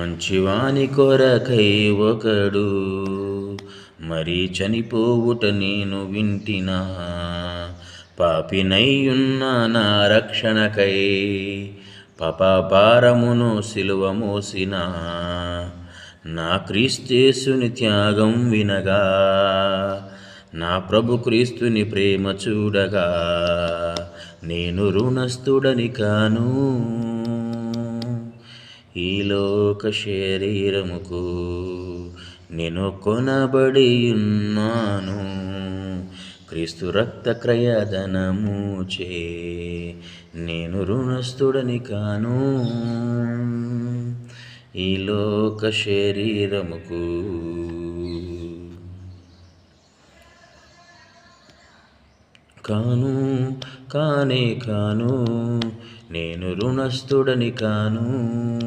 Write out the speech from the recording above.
మంచివాని కొరకై ఒకడు మరి చనిపోవుట నేను వింటినా. పాపినయ్యున్న నా రక్షణకై పాపాపారమును సిలువ మోసిన. నా క్రీస్తేసుని త్యాగం వినగా నా ప్రభు క్రీస్తుని ప్రేమ చూడగా నేను రుణస్థుడని కాను. ఈ లోక శరీరముకు నేను కొనబడి ఉన్నాను క్రీస్తు రక్త క్రయధనము చే నేను రుణస్థుడని కాను. ఈ లోక శరీరముకు కాను కానే కాను నేను రుణస్థుడని కాను.